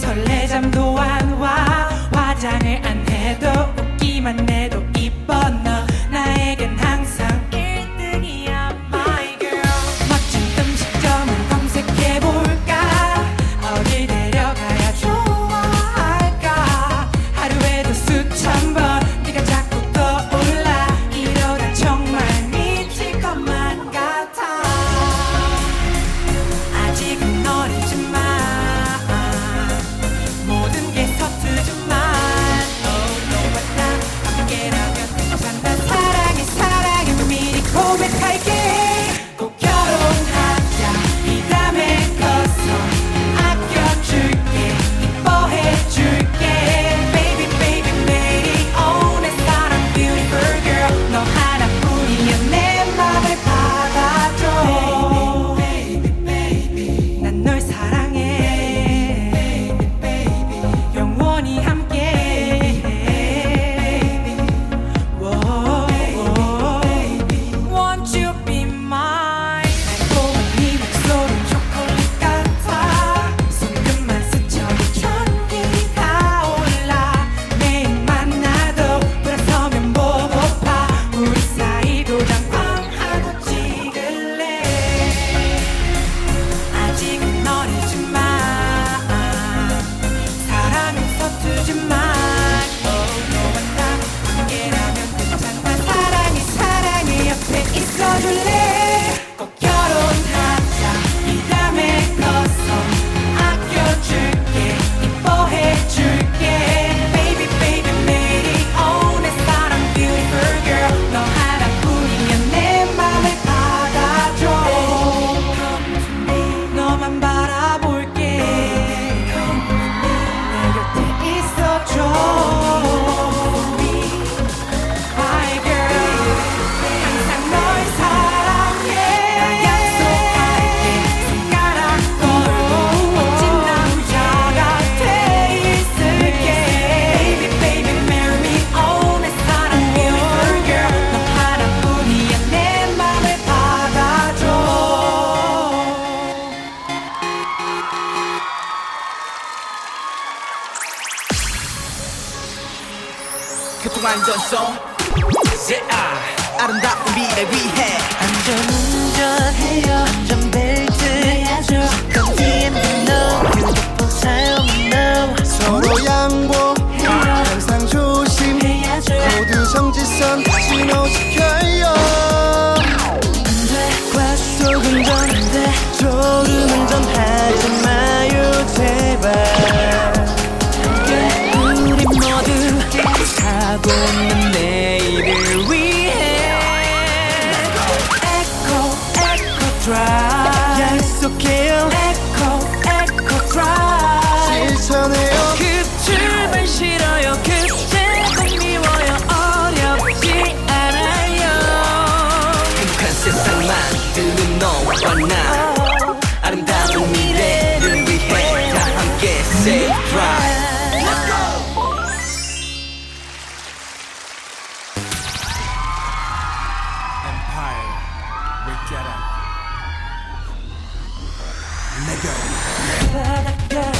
설레잠도 교통 안전성 yeah. 아름다운 미래 위해. 안전운전해요. 안전벨트. 매야죠. 뒤엔 너. 휴대폰 사용 no. 서로 양보해요. 항상 조심해야죠. 모두 정지선 신호 지켜 에코 드라이브 약속해요 에코 에코 드라이브 실천해요. 그 출발 싫어요. 그때도 미워요. 어렵지 않아요. 행복한 세상 만드는 너와 나. 아름다운 미래를 위해 다 함께 say drive. Empire will get up 바닥